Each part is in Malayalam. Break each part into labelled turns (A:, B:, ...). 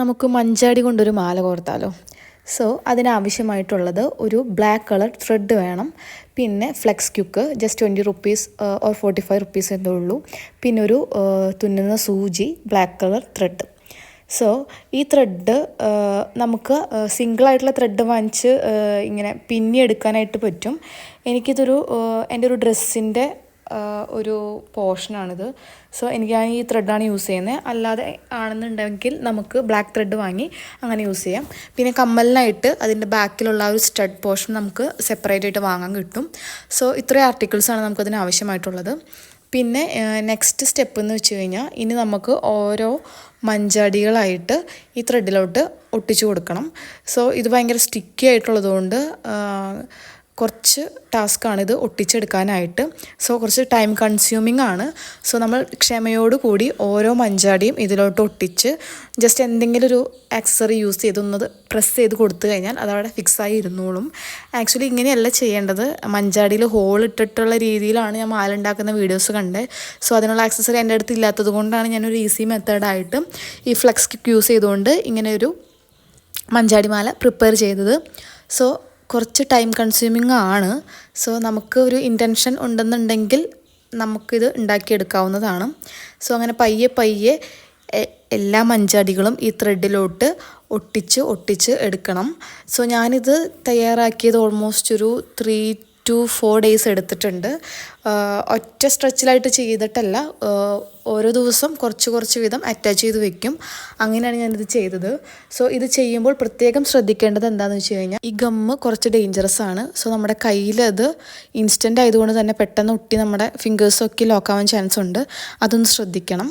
A: നമുക്ക് മഞ്ചാടി കൊണ്ടൊരു മാല കോർത്താലോ. സോ അതിനാവശ്യമായിട്ടുള്ളത് ഒരു ബ്ലാക്ക് കളർ ത്രെഡ് വേണം. പിന്നെ flex quick just twenty rupees or forty five rupees എന്തേ ഉള്ളൂ. പിന്നെ ഒരു തുന്നുന്ന സൂചി ബ്ലാക്ക് കളർ ത്രെഡ് സോ ഈ ത്രെഡ് നമുക്ക് സിംഗിളായിട്ടുള്ള ത്രെഡ് വാങ്ങിച്ച് ഇങ്ങനെ പിന്നി എടുക്കാനായിട്ട് പറ്റും. എനിക്കിതൊരു എന്റെ ഒരു ഡ്രസ്സിന്റെ ഒരു പോർഷനാണിത്. സോ എനിക്ക് ഞാൻ ഈ ത്രെഡാണ് യൂസ് ചെയ്യുന്നത് അല്ലാതെ ആണെന്നുണ്ടെങ്കിൽ നമുക്ക് ബ്ലാക്ക് ത്രെഡ് വാങ്ങി അങ്ങനെ യൂസ് ചെയ്യാം. പിന്നെ കമ്മലിനായിട്ട് അതിന്റെ ബാക്കിലുള്ള ഒരു സ്റ്റഡ് പോർഷൻ നമുക്ക് സെപ്പറേറ്റ് ആയിട്ട് വാങ്ങാൻ കിട്ടും. സോ ഇത്രയും ആർട്ടിക്കിൾസാണ് നമുക്കതിന് ആവശ്യമായിട്ടുള്ളത്. പിന്നെ നെക്സ്റ്റ് സ്റ്റെപ്പ് എന്ന് വെച്ച് കഴിഞ്ഞാൽ ഇനി നമുക്ക് ഓരോ മഞ്ചാടികളായിട്ട് ഈ ത്രെഡിലോട്ട് ഒട്ടിച്ചു കൊടുക്കണം. സോ ഇത് ഭയങ്കര സ്റ്റിക്കി ആയിട്ടുള്ളതുകൊണ്ട് കുറച്ച് ടാസ്ക്കാണിത് ഒട്ടിച്ചെടുക്കാനായിട്ട്. സോ കുറച്ച് ടൈം കൺസ്യൂമിംഗ് ആണ്. സോ നമ്മൾ ക്ഷമയോട് കൂടി ഓരോ മഞ്ചാടിയും ഇതിലോട്ട് ഒട്ടിച്ച് ജസ്റ്റ് എന്തെങ്കിലും ഒരു ആക്സസറി യൂസ് ചെയ്തൊന്നത് പ്രസ് ചെയ്ത് കൊടുത്തു കഴിഞ്ഞാൽ അതവിടെ ഫിക്സായി ഇരുന്നോളും. ആക്ച്വലി ഇങ്ങനെയല്ല ചെയ്യേണ്ടത്. മഞ്ചാടിയിൽ ഹോൾ ഇട്ടിട്ടുള്ള രീതിയിലാണ് ഞാൻ മാല ഉണ്ടാക്കുന്ന വീഡിയോസ് കണ്ടത് സോ അതിനുള്ള ആക്സസറി എന്റെ അടുത്ത് ഇല്ലാത്തത് കൊണ്ടാണ് ഞാനൊരു ഈസി മെത്തേഡായിട്ട് ഈ ഫ്ലെക്സ് കിക്ക് യൂസ് ചെയ്തുകൊണ്ട് ഇങ്ങനെ ഒരു മഞ്ചാടി മാല പ്രിപ്പയർ ചെയ്തത്. സോ കുറച്ച് ടൈം കൺസ്യൂമിങ് ആണ്. സോ നമുക്ക് ഒരു ഇന്റൻഷൻ ഉണ്ടെന്നുണ്ടെങ്കിൽ നമുക്കിത് ഉണ്ടാക്കിയെടുക്കാവുന്നതാണ്. സോ അങ്ങനെ പയ്യെ പയ്യെ എല്ലാ മഞ്ചാടികളും ഈ ത്രെഡിലോട്ട് ഒട്ടിച്ച് ഒട്ടിച്ച് എടുക്കണം. സോ ഞാനിത് തയ്യാറാക്കിയത് ഓൾമോസ്റ്റ് ഒരു ത്രീ ടു ഫോർ ഡേയ്സ് എടുത്തിട്ടുണ്ട്. ഒറ്റ സ്ട്രെച്ചിലായിട്ട് ചെയ്തിട്ടല്ല ഓരോ ദിവസം കുറച്ച് കുറച്ച് വീതം അറ്റാച്ച് ചെയ്ത് വെക്കും. അങ്ങനെയാണ് ഞാനിത് ചെയ്തത്. സോ ഇത് ചെയ്യുമ്പോൾ പ്രത്യേകം ശ്രദ്ധിക്കേണ്ടത് എന്താണെന്ന് വെച്ച് കഴിഞ്ഞാൽ ഈ ഗമ്മ് കുറച്ച് ഡേഞ്ചറസ് ആണ്. സോ നമ്മുടെ കയ്യിൽ അത് ഇൻസ്റ്റന്റ് ആയതുകൊണ്ട് തന്നെ പെട്ടെന്ന് ഒട്ടി നമ്മുടെ ഫിംഗേഴ്സൊക്കെ ലോക്കാവാൻ ചാൻസ് ഉണ്ട്. അതൊന്ന് ശ്രദ്ധിക്കണം.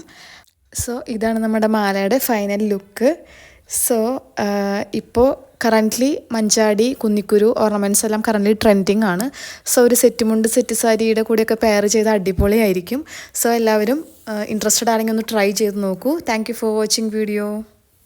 A: സോ ഇതാണ് നമ്മുടെ മാലയുടെ ഫൈനൽ ലുക്ക് സോ ഇപ്പോൾ കറന്റ്ലി മഞ്ചാടി കുന്നിക്കുരു ഓർണമെന്റ്സ് എല്ലാം കറന്റ്ലി ട്രെൻഡിങ് ആണ്. സോ ഒരു സെറ്റ് മുണ്ട് സെറ്റ് സാരിയുടെ കൂടെയൊക്കെ പെയർ ചെയ്ത് അടിപൊളിയായിരിക്കും. സോ എല്ലാവരും ഇൻട്രസ്റ്റഡ് ആണെങ്കിൽ ഒന്ന് ട്രൈ ചെയ്ത് നോക്കൂ. Thank for watching video